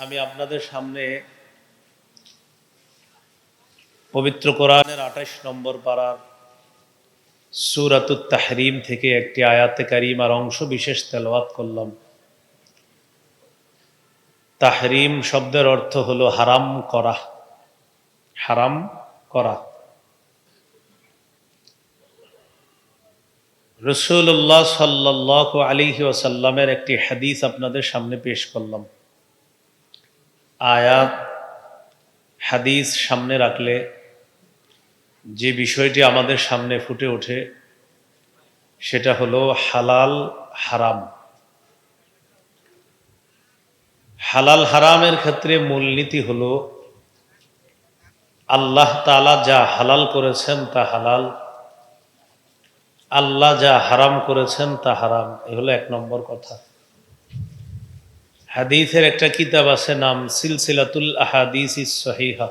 আমি আপনাদের সামনে পবিত্র কোরআনের আঠাশ নম্বর পাড়ার সুরাতুত তাহরিম থেকে একটি আয়াতে কারিম আর অংশ বিশেষ তেলাওয়াত করলাম। তাহরিম শব্দের অর্থ হলো হারাম করা। হারাম করা। রসুল্লাহ সাল্লাহ আলিহি ওসাল্লামের একটি হাদিস আপনাদের সামনে পেশ করলাম। আয়াত, হাদিস সামনে রাখলে যে বিষয়টি আমাদের সামনে ফুটে ওঠে, সেটা হলো হালাল হারাম। হালাল হারামের ক্ষেত্রে মূলনীতি হলো আল্লাহ তালা যা হালাল করেছেন তা হালাল, আল্লাহ যা হারাম করেছেন তা হারাম। এ হলো এক নম্বর কথা। হাদিসের একটা কিতাব আছে নাম সিলসিলাতুল আহাদিস সহিহা।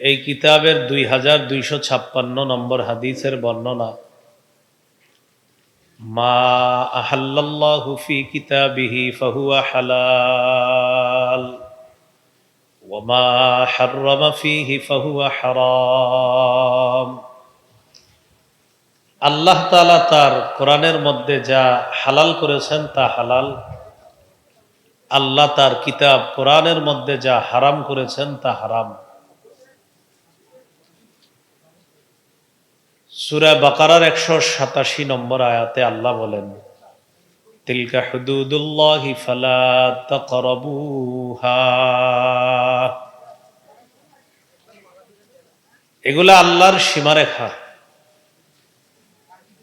এই কিতাবের দুই হাজার দুইশো ছাপ্পান্ন নম্বর হাদিসের বর্ণনা, মা আহাল্লাল্লাহু ফি কিতাবিহি ফাহুয়া হালাল হাররামা ফিহি ফাহুয়া হারাম। আল্লাহ তাআলা তার কোরআনের মধ্যে যা হালাল করেছেন তা হালাল। আল্লাহ তার কিতাব কোরআনের মধ্যে যা হারাম করেছেন তা হারাম। সুরা বাকারার একশো সাতাশি নম্বর আয়াতে আল্লাহ বলেন, তিলকা হুদুদুল্লাহি ফালা তাকরাবুহা। এগুলা আল্লাহর সীমারেখা।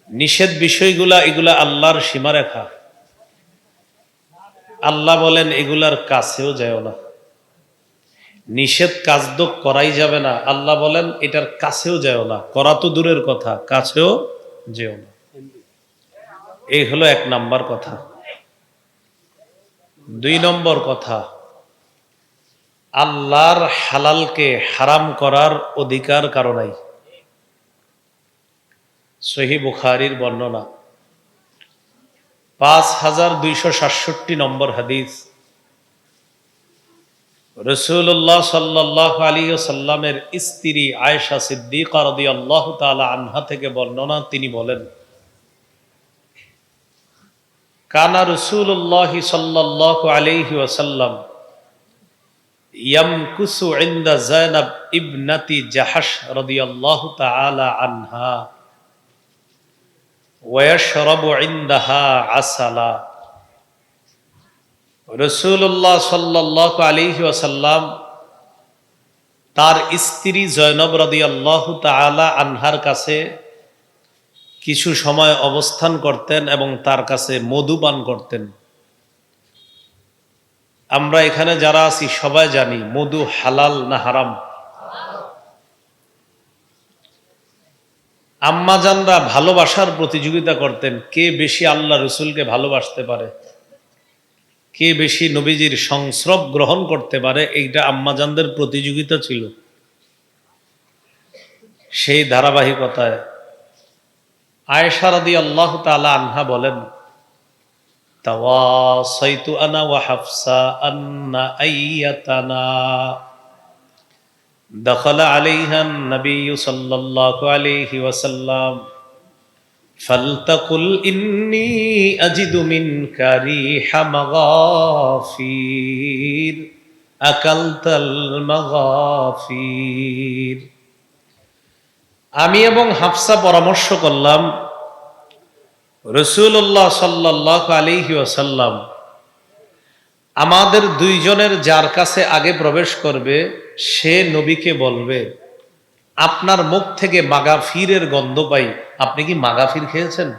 নিষেধ বিষয়গুলা এগুলা আল্লাহর সীমারেখা। আল্লাহ বলেন, এগুলার কাছেও যায় না। নিষেধ কাজ তো করাই যাবে না। আল্লাহ বলেন, এটার কাছেও যায় না। করা তো দূরের কথা, কাছেও যেও না। এই হলো এক নাম্বার কথা। দুই নম্বর কথা, আল্লাহর হালালকে হারাম করার অধিকার কারণাই সহি বুখারির বর্ণনা। পাঁচ হাজার দুইশো সাতষট্টি নম্বর হাদিস। রসুল্লাহ সাল্লাহ আলী সাল্লামের স্ত্রী আয়েশা সিদ্দিকা রদি আল্লাহ তালা আনহা থেকে বর্ণনা, তিনি বলেন, কানা রসুল্লাহ সাল্লাহ আলিহি ওসাল্লাম ইয়ামকুসু ইন্দা জায়নাব ইবনাতি জাহাস রদিয়াল্লাহু তাআলা আনহা। ওয়াশরাবু ইনদাহা আসালা রসুল্লাহ সাল্লাহ আলিহি তার স্ত্রী জয়নব আল্লাহ তাআলা আনহার কাছে কিছু সময় অবস্থান করতেন এবং তার কাছে মধু পান করতেন। আমরা এখানে যারা আছি সবাই জানি মধু হালাল না হারাম। আম্মাজানরা ভালোবাসার প্রতিযোগিতা করতেন, কে বেশি আল্লাহ রসুলকে ভালোবাসতে পারে? কে বেশি নবীজির সংস্রব গ্রহণ করতে পারে? এইটা আম্মাজানদের প্রতিযোগিতা ছিল। সেই ধারাবাহিকতায় আয়েশারদি আল্লাহ তালা আনহা বলেন, তাওয়াসাইতু আনা ওয়া হাফসা আন্না আইয়াতানা। دخل عليها النبي صلى الله عليه وسلم فلتقل إني أجد منك ريح مغافير أكلت المغافير আমি এবং হাফসা পরামর্শ করলাম রসুল্লাহ সাল্লাহ আলিহি ওসাল্লাম আমাদের দুইজনের যার কাছে আগে প্রবেশ করবে সে নবীকে বলবে, আপনার মুখ থেকে মাগাফিরের গন্ধ পাই। আপনি কি মাগাফির খেয়েছেন?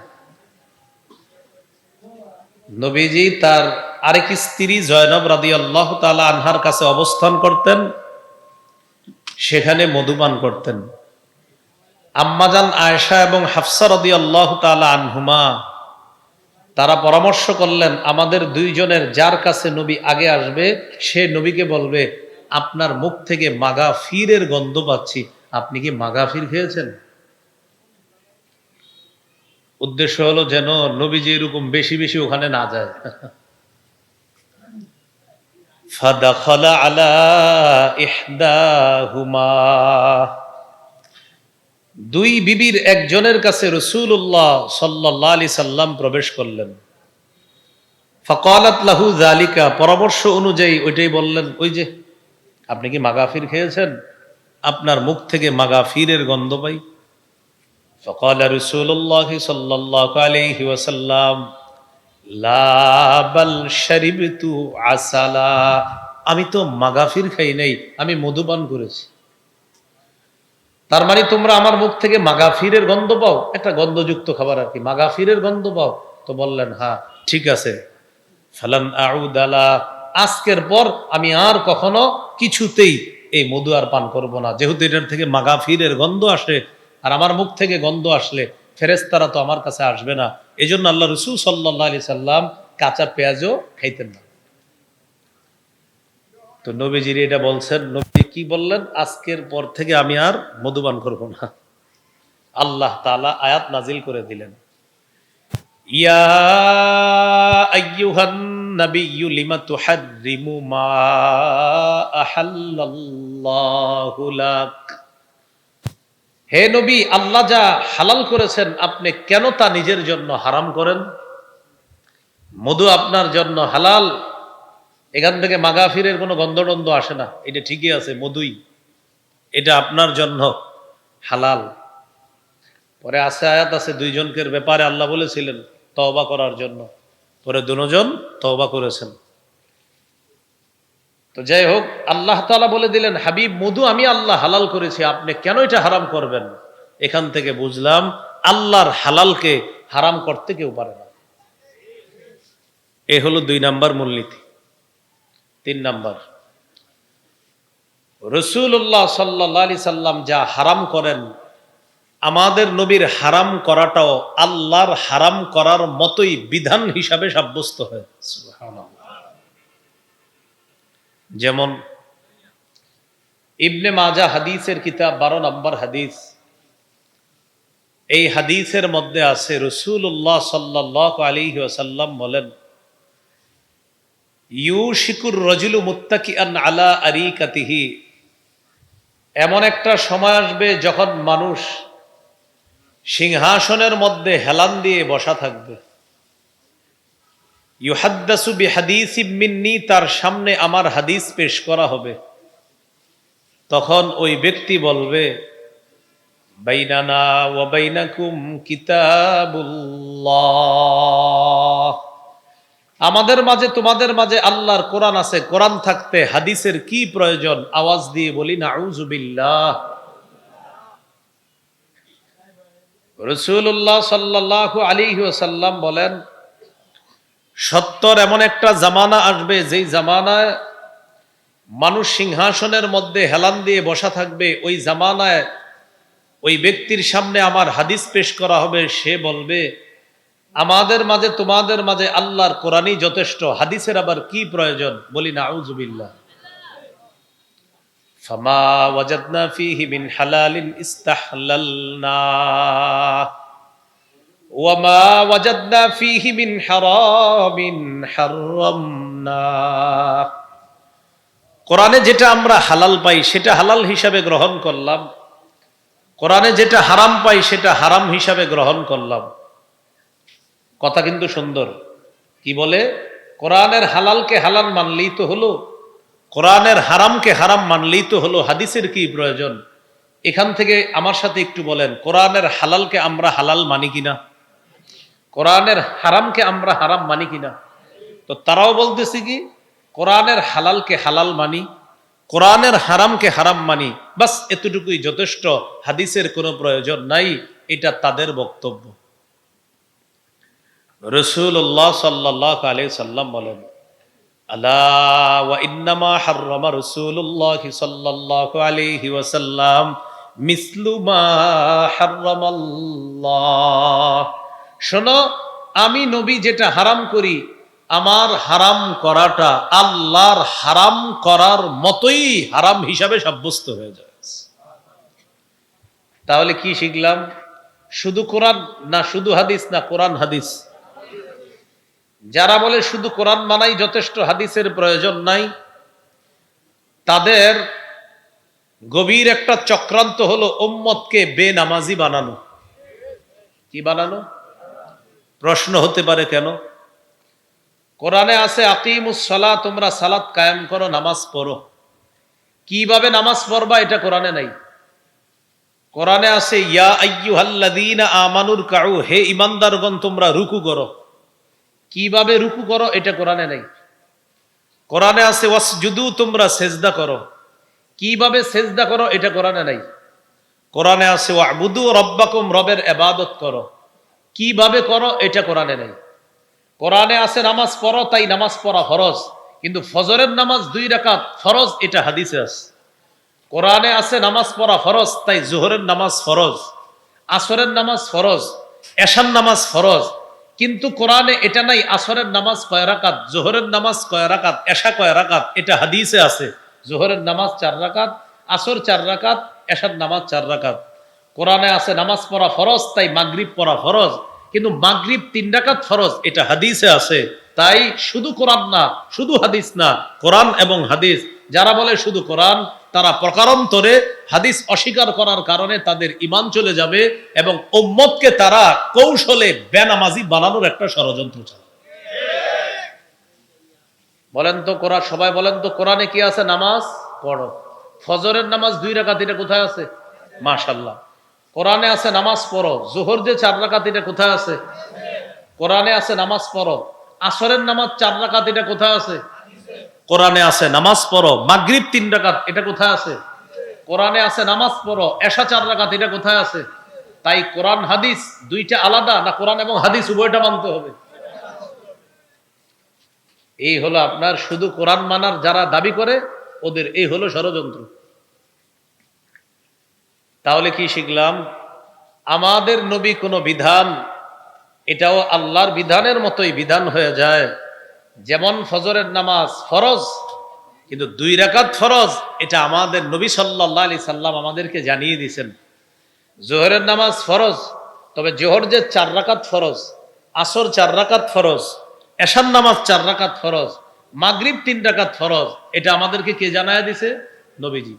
নবীজি তার আরেক স্ত্রী জয়নব রাদি আল্লাহ তালা আনহার কাছে অবস্থান করতেন, সেখানে মধুপান করতেন। আম্মাজান আয়েশা এবং হাফসা রদি আল্লাহ তালা আনহুমা, তারা পরামর্শ করলেন, আমাদের দুইজনের যার কাছে নবী আগে আসবে, সে নবীকে বলবে আপনার মুখ থেকে মাগা গন্ধ পাচ্ছি। আপনি কি মাগাফির খেয়েছেন? উদ্দেশ্য হলো যেন নবীজি এরকম বেশি বেশি ওখানে না যায়। ফাদাখালা আলা ইহদাহুমা। দুই বিবির একজনের কাছে রসুল্লাহ সাল্লাহ আলি সাল্লাম প্রবেশ করলেন। ফকালাত লাহু জালিকা পরামর্শ অনুযায়ী ওইটাই বললেন, ওই যে আপনি কি মাগাফির খেয়েছেন আপনার মুখ থেকে মাগাফিরের গন্ধ পাই فقال رسول الله صلى الله عليه وسلم لا بل شربت عسلا আমি তো মাগাফির খাই নাই আমি মধুপান করেছি তার মানে তোমরা আমার মুখ থেকে মাগাফিরের গন্ধ পাও একটা গন্ধযুক্ত খাবার আর কি মাগাফিরের গন্ধ পাও তো বললেন হ্যাঁ ঠিক আছে ফালান আউদালা আজকের পর আমি আর কখনো কিছুতেই এই মধু আর পান করব না। যেহেতু এটার থেকে মাগাফিরের গন্ধ আসে, আর আমার মুখ থেকে গন্ধ আসলে ফেরেস্তারা তো আমার কাছে আসবে না। এই জন্য আল্লাহ রসুল সাল্লাহ আলি সাল্লাম কাঁচা পেঁয়াজও খাইতেন না। তো নবীজির এটা বলছেন নবী কি বললেন? আজকের পর থেকে আমি আর মধুবান করব না। আল্লাহ তালা আয়াত নাজিল করে দিলেন। ইয়া নাবিয়্যু লিমা তুহাররিমু মা আহাল্লাল্লাহু লাক। হে নবী, আল্লাহ যা হালাল করেছেন, আপনি কেন তা নিজের জন্য হারাম করেন? মধু আপনার জন্য হালাল, এখান থেকে মাগাফিরের কোনো গন্ধটন্ধ আসে না। এটা ঠিকই আছে, মধুই। এটা আপনার জন্য হালাল। পরে আছে আয়াত আছে, দুইজনকের ব্যাপারে আল্লাহ বলেছিলেন, তওবা করার জন্য। পরে দুজন তওবা করেছেন। তো যাই হোক, আল্লাহ তালা বলে দিলেন, হাবিব, মধু আমি আল্লাহ হালাল করেছি, আপনি কেন এটা হারাম করবেন? এখান থেকে বুঝলাম, আল্লাহর হালালকে হারাম করতে কেউ পারে না। এ হলো দুই নাম্বার মূলনীতি। তিন নাম্বার রসুল্লাহ সাল্লা সাল্লাম যা হারাম করেন আমাদের নবীর হারাম করাটাও আল্লাহর হারাম করার মতোই বিধান হিসাবে সাব্যস্ত হয়। যেমন ইবনে মাজা হাদিসের কিতাব, বারো নম্বর হাদিস। এই হাদিসের মধ্যে আছে রসুল্লাহ সাল্লাহ আলী ওসাল্লাম বলেন, ইউশিকুর রজুলু মুত্তাকি আন আলা আরিকাতিহি। এমন একটা সময় আসবে যখন মানুষ সিংহাসনের মধ্যে হেলান দিয়ে বসা থাকবে। ইউহাদ্দাসু বি হাদিস মিন্নি, তার সামনে আমার হাদিস পেশ করা হবে। তখন ওই ব্যক্তি বলবে, বাইনানা ওয়া বাইনাকুম কিতাবুল্লাহ। আমাদের মাঝে, তোমাদের মাঝে আল্লাহর কোরআন আছে। কোরআন থাকতে হাদিসের কি প্রয়োজন? আওয়াজ দিয়ে বলি না আউজুবিল্লাহ রসুল্লাহ সাল্লাহ আলী সাল্লাম বলেন, সত্তর এমন একটা জামানা আসবে, যেই জামানায় মানুষ সিংহাসনের মধ্যে হেলান দিয়ে বসা থাকবে, ওই জামানায় ওই ব্যক্তির সামনে আমার হাদিস পেশ করা হবে, সে বলবে, আমাদের মাঝে, তোমাদের মাঝে আল্লাহর কোরআনই যথেষ্ট, হাদিসের আবার কি প্রয়োজন? বলি না আউজুবিল্লাহ ফামা ওয়াজাদনা ফিহি মিন হালালিন ইস্তাহলালনা। ওয়ামা ওয়াজাদনা ফিহি মিন হারামিন হারামনা কোরআনে যেটা আমরা হালাল পাই, সেটা হালাল হিসাবে গ্রহণ করলাম। কোরআনে যেটা হারাম পাই, সেটা হারাম হিসাবে গ্রহণ করলাম। কথা কিন্তু সুন্দর। কি বলে? কোরআনের হালালকে হালাল মানলেই তো হলো। কোরআনের হারামকে হারাম মানলেই তো হলো, হাদিসের কি প্রয়োজন? এখান থেকে আমার সাথে একটু বলেন, কোরআনের হালালকে আমরা হালাল মানি কিনা? কোরআনের হারামকে আমরা হারাম মানি কিনা? তো তারাও বলতেছি কি, কোরআনের হালালকে হালাল মানি, কোরআনের হারামকে হারাম মানি, বাস এতটুকুই যথেষ্ট, হাদিসের কোনো প্রয়োজন নাই, এটা তাদের বক্তব্য। রসুল্লাহ সাল্লাহ আলী সাল্লাম বলেন শোনো, আমি নবী যেটা হারাম করি, আমার হারাম করাটা আল্লাহর হারাম করার মতোই হারাম হিসাবে সাব্যস্ত হয়ে যায়। তাহলে কি শিখলাম? শুধু কোরআন না, শুধু হাদিস না, কোরআন হাদিস। যারা বলে শুধু কোরআন মানাই যথেষ্ট, হাদিসের প্রয়োজন নাই, তাদের গভীর একটা চক্রান্ত হলো উম্মতকে বেনামাজি বানানো। কি বানানো? প্রশ্ন হতে পারে কেন? কোরআনে আছে সালা, তোমরা সালাত কায়েম করো, নামাজ পড়ো। কীভাবে নামাজ পড়বা এটা কোরআনে নাই। কোরআনে আছে, ইয়া আইয়ুহাল্লাযীনা আমানুর কাউ হে ইমানদারগণ, তোমরা রুকু করো। কীভাবে রুকু করো এটা কোরআনে নাই। কোরআনে আছে ওয়াসজুদু তোমরা সেজদা করো। কীভাবে সেজদা করো এটা কোরআনে নাই। কোরআনে আছে ওয়াবুদু রব্বাকুম রবের এবাদত করো। কীভাবে করো এটা কোরআনে নাই। কোরআনে আছে নামাজ পড়ো তাই নামাজ পড়া ফরজ। কিন্তু ফজরের নামাজ দুই রাকাত ফরজ এটা হাদিসে আছে। কোরআনে আছে নামাজ পড়া ফরজ তাই জোহরের নামাজ ফরজ। আসরের নামাজ ফরজ এশার নামাজ ফরজ। কিন্তু কোরআনে এটা নাই, আসরের নামাজ কয় রাকাত, জোহরের নামাজ কয় রাকাত, এশা কয় রাকাত, এটা হাদিসে আছে। জোহরের নামাজ চার রাকাত, আসর চার রাকাত, এশার নামাজ চার রাকাত। কোরআনে আছে নামাজ পড়া ফরজ, তাই মাগরিব পড়া ফরজ, কিন্তু মাগরিব তিন রাকাত ফরজ, এটা হাদিসে আছে। তাই শুধু কোরআন না, শুধু হাদিস না, কোরআন এবং হাদিস, যারা বলে শুধু কোরআন তারা প্রকারান্তরে হাদিস অস্বীকার করার কারণে তাদের ইমান চলে যাবে এবং উম্মতকে তারা কৌশলে বেনামাজি বানানোর একটা ষড়যন্ত্র চালাবে। বলেন তো কোরআন, সবাই বলেন তো কোরআনে কি আছে নামাজ? পড়ো। ফজরের নামাজ দুই রাকাত, এটা কোথায় আছে? মাশাল্লাহ কোরআনে আছে নামাজ পড়ো। জোহর যে চার রাকাত, এটা কোথায় আছে? কোরআনে আছে নামাজ পড়ো। আসরের নামাজ চার রাকাত, এটা কোথায় আছে? কোরআনে আছে, নামাজ পড়ো। মাগরিব তিন রাকাত, এটা কোথায় আছে? কোরআনে আছে, নামাজ পড়ো। এশা চার রাকাত, এটা কোথায় আছে? তাই কোরআন হাদিস দুইটা আলাদা, না কোরআন এবং হাদিস উভয়টা মানতে হবে? এই হলো আপনার শুধু কোরআন মানার যারা দাবি করে, ওদের এই হলো ষড়যন্ত্র। তাহলে কি শিখলাম? আমাদের নবী কোনো বিধান, এটাও আল্লাহর বিধানের মতোই বিধান হয়ে যায়। যেমন ফজরের নামাজ ফরজ, কিন্তু দুই রাকাত ফরজ, এটা আমাদের নবী সাল্লাহ আলি সাল্লাম আমাদেরকে জানিয়ে দিয়েছেন। জোহরের নামাজ ফরজ, তবে জোহর যে চার রাকাত ফরজ, আসর চার রাকাত ফরজ এশান নামাজ চার রাকাত ফরজ, মাগরিব তিন রাকাত ফরজ, এটা আমাদেরকে কে জানায় দিছে নবীজি।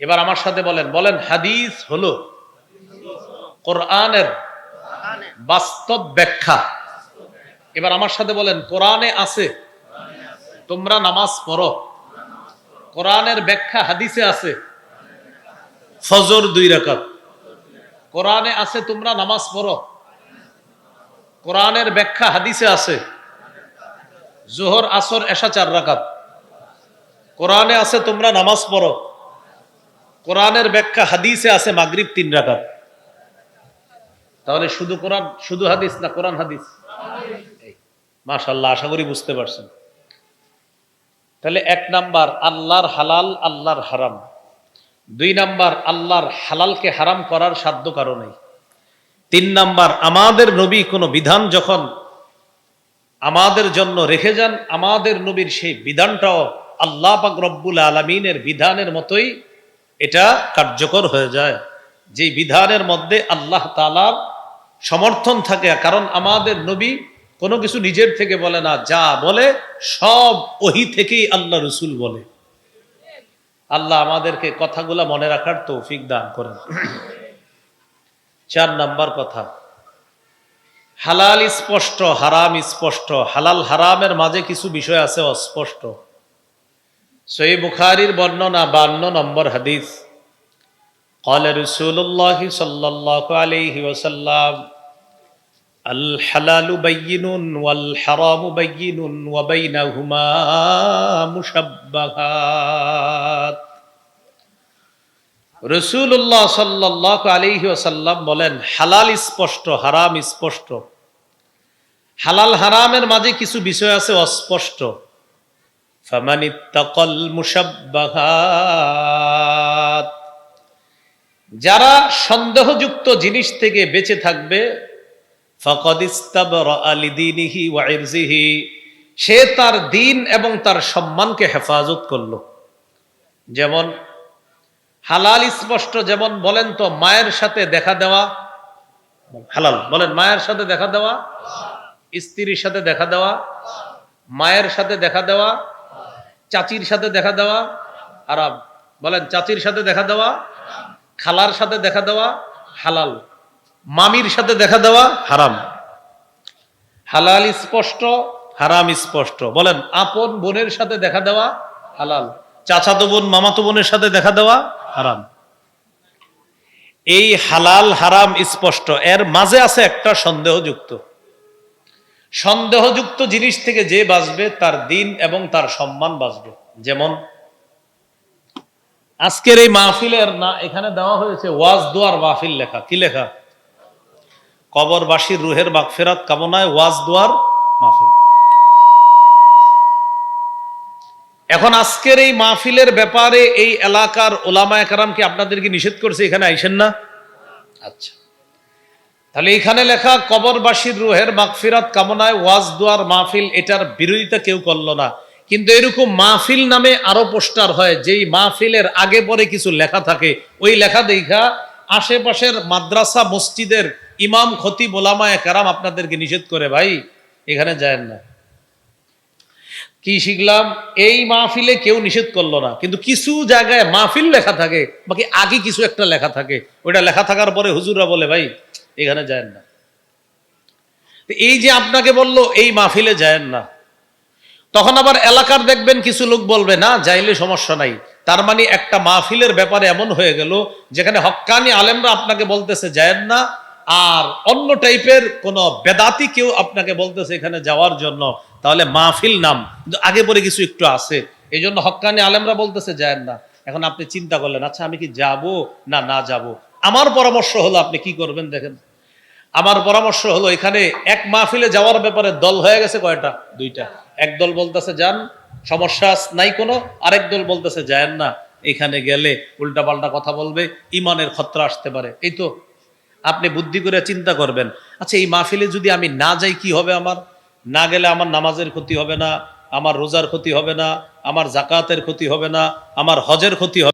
এবার আমার সাথে বলেন বলেন হাদিস হলো কোরআনের বাস্তব ব্যাখ্যা। এবার আমার সাথে বলেন, কোরআনে আছে? তোমরা নামাজ পড়ো। কোরআনের ব্যাখ্যা হাদিসে আছে। ফজর দুই রাকাত। কোরআনে আছে, তোমরা নামাজ পড়ো। কোরআনের ব্যাখ্যা হাদিসে আছে। জোহর, আসর, এশা চার রাকাত। কোরআনে আছে, তোমরা নামাজ পড়ো। কোরআনের ব্যাখ্যা হাদিসে আছে, মাগরিব তিন রাকাত। তাহলে শুধু কোরআন, শুধু হাদিস না কোরআন হাদিস? মাশাল্লাহ আশা করি বুঝতে পারছেন। তাহলে এক নাম্বার, আল্লাহর হালাল, আল্লাহর হারাম। দুই নাম্বার, আল্লাহর হালালকে হারাম করার সাধ্য কারণে তিন নাম্বার, আমাদের নবী কোনো বিধান যখন আমাদের জন্য রেখে যান, আমাদের নবীর সেই বিধানটাও আল্লাহ পাক রব্বুল আলমিনের বিধানের মতোই এটা কার্যকর হয়ে যায়। যে বিধানের মধ্যে আল্লাহ তালার সমর্থন থাকে, কারণ আমাদের নবী কোনো কিছু নিজের থেকে বলে না যা বলে সব ওহি থেকেই আল্লাহ রসুল বলে আল্লাহ আমাদেরকে কথাগুলা মনে রাখার তৌফিক দান করেন চার নাম্বার কথা হালাল স্পষ্ট হারাম স্পষ্ট হালাল হারামের মাঝে কিছু বিষয় আছে অস্পষ্ট সই বুখারির বর্ণনা বান্ন নম্বর হাদিস قال رسول الله صلى الله عليه وسلم الحلال بين والحرام بين وبينهما مشبهات রসুল্লাহ সাল্লাহ আলিহি ওসাল্লাম বলেন হালাল স্পষ্ট হারাম স্পষ্ট হালাল হারামের মাঝে কিছু বিষয় আছে অস্পষ্ট ফামানিত্তাকল মুসাব্বাহাত যারা সন্দেহযুক্ত জিনিস থেকে বেঁচে থাকবে সে তার দিন এবং তার সম্মানকে হেফাজত করল। যেমন হালাল স্পষ্ট যেমন বলেন তো, মায়ের সাথে দেখা দেওয়া, হালাল বলেন, মায়ের সাথে দেখা দেওয়া, স্ত্রীর সাথে দেখা দেওয়া, মায়ের সাথে দেখা দেওয়া, চাচির সাথে দেখা দেওয়া, আরাম। বলেন, চাচির সাথে দেখা দেওয়া, খালার সাথে দেখা দেওয়া, হালাল। মামির সাথে দেখা দেওয়া হারাম। হালাল স্পষ্ট। হারাম স্পষ্ট। বলেন আপন বোনের সাথে দেখা দেওয়া হালাল। চাচাতো বোন মামাতো বোনের সাথে দেখা দেওয়া হারাম। এই হালাল হারাম স্পষ্ট। এর মাঝে আছে একটা সন্দেহযুক্ত। সন্দেহযুক্ত জিনিস থেকে যে বাঁচবে তার দিন এবং তার সম্মান বাঁচবে। যেমন আজকের এই মাহফিলের না এখানে দেওয়া হয়েছে ওয়াজ দোয়ার মাহফিল লেখা। কি লেখা? কবরবাসীর রুহের মাগফেরাত কামনায় ওয়াজ দোয়ার মাহফিল। এখন আজকের এই মাহফিলের ব্যাপারে এই এলাকার ওলামা একরামকে আপনাদেরকে নিষেধ করছে? এখানে আইসেন না? আচ্ছা। তাহলে এখানে লেখা, কবরবাসীর রুহের মাগফিরাত কামনায় ওয়াজ দোয়ার মাহফিল, এটার বিরোধিতা কেউ করল না। কিন্তু এরকম মাহফিল নামে আরও পোস্টার হয়, যেই মাহফিলের আগে পরে কিছু লেখা থাকে। ওই লেখা দেখা, আশেপাশের মাদ্রাসা, মসজিদের ইমাম, খতিব ওলামায় কারাম আপনাদেরকে নিষেধ করে, ভাই, এখানে যায় না। কি শিখলাম? এই মাহফিলে কেউ নিষেধ করল না, কিন্তু কিছু জায়গায় মাহফিল লেখা থাকে, বাকি আগে কিছু একটা লেখা থাকে, ওইটা লেখা থাকার পরে হুজুররা বলে, ভাই, এখানে যায় না। এই যে আপনাকে বলল, এই মাহফিলে যায় না। তখন আবার এলাকার দেখবেন কিছু লোক বলবে, না, যাইলে সমস্যা নাই। তার মানে একটা মাহফিলের ব্যাপারে এমন হয়ে গেল, যেখানে হক্কানি আলেমরা আপনাকে বলতেছে যায়েন না। আর অন্য টাইপের কোন বেদাতি কেউ আপনাকে বলতেছে এখানে যাওয়ার জন্য, তাহলে মাহফিল নাম। আগে পরে কিছু একটু আছে। এই জন্য হক্কানি আলেমরা বলতেছে যায়েন না, এখন আপনি চিন্তা করলেন আচ্ছা আমি কি যাব না না যাব? আমার পরামর্শ হলো, আপনি কি করবেন দেখেন? আমার পরামর্শ হলো, এখানে এক মাহফিলে যাওয়ার ব্যাপারে দল হয়ে গেছে কয়টা? দুইটা। এক দল বলতেছে, যান, সমস্যা নাই কোনো। আরেক দল বলতেছে যায়েন না, এখানে গেলে উল্টাপাল্টা কথা বলবে, ইমানের খতরা আসতে পারে। এই তো আপনি বুদ্ধি করে চিন্তা করবেন আচ্ছা এই মাহফিলে যদি আমি না যাই, কি হবে আমার? না গেলে আমার নামাজের ক্ষতি হবে না, আমার রোজার ক্ষতি হবে না, আমার জাকাতের ক্ষতি হবে না, আমার হজের ক্ষতি হবে